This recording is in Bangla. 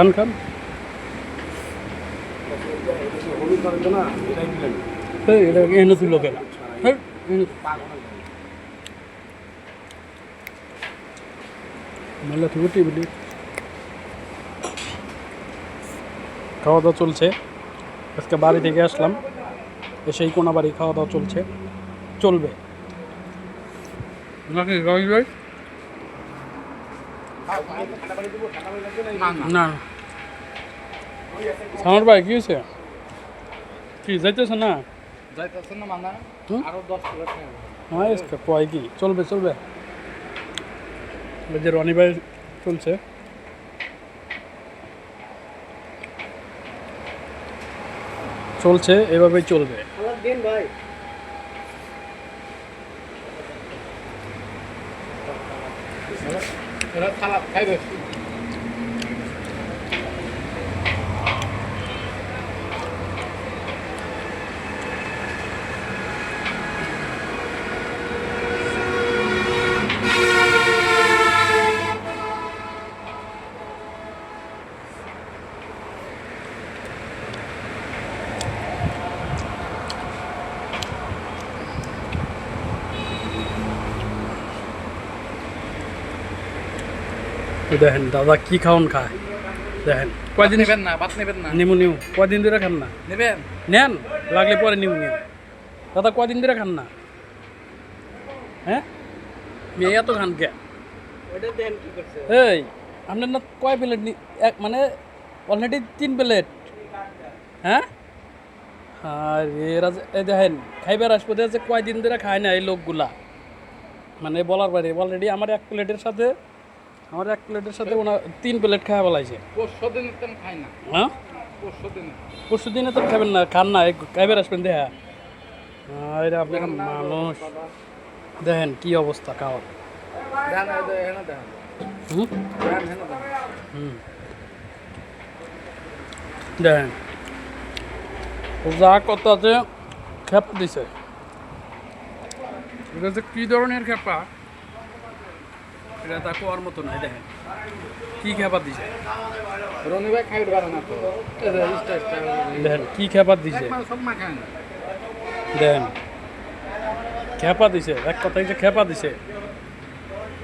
খান খান। এই, এটা এনে তুলো কেন হেই, মেলা থেকে খাওয়া দাওয়া চলছে। আজকে বাড়ি থেকে আসলাম। এসেই কোনা বাড়ি খাওয়া দাওয়া চলছে। চলবে। ভাই? না। সামর ভাই কি হয়েছে? কি যাইতেছে না? হুম? হ্যাঁ এসকে কয় কি? চলবে চলবে। যে রনি ভাই চলছে। চলছে এভাবেই চলবে। এই দেখেন দাদা কি খাওন খায়? দেখেন। কয়দিন নেবেন না? ভাত নেবেন না? নিমু নিউ কয়দিন ধরে খান না? নেবেন? নেন লাগলে পরে নিমু নিউ দাদা কয়দিন ধরে খান না? হ্যাঁ? মেয়ে এত খান কে? এই আপনার না কয় প্লেট এক মানে অলরেডি তিন প্লেট? হ্যাঁ? আর এরা এই দেখেন খাইবার আসব যে কয়দিন ধরে খায় না এই লোকগুলা? মানে বলার বাইরে অলরেডি আমার এক প্লেটের সাথে আমার এক প্লেটের সাথে ওনার তিন প্লেট খাওয়া বলাইছে হ্যাঁ? পরশু দিনে তো খাবেন না খান না খাইবার আসবেন দেখা আরে আপনার মানুষ। দেখেন কি অবস্থা খাওয়া ধ্যান হেন ধ্যান হুম? ধ্যান হেন ধ্যান হুম। দেখেন। যা কত আছে খেপ দিছে। কী ধরনের খেপা? এটা তা কোয়ার মতো নাই দেখেন। কি খেপা দিছে? রনি ভাই খাইতে পারে না তো। দেখেন কি খেপা দিছে? দেখেন খেপা দিছে। এক কথা খেপা দিছে।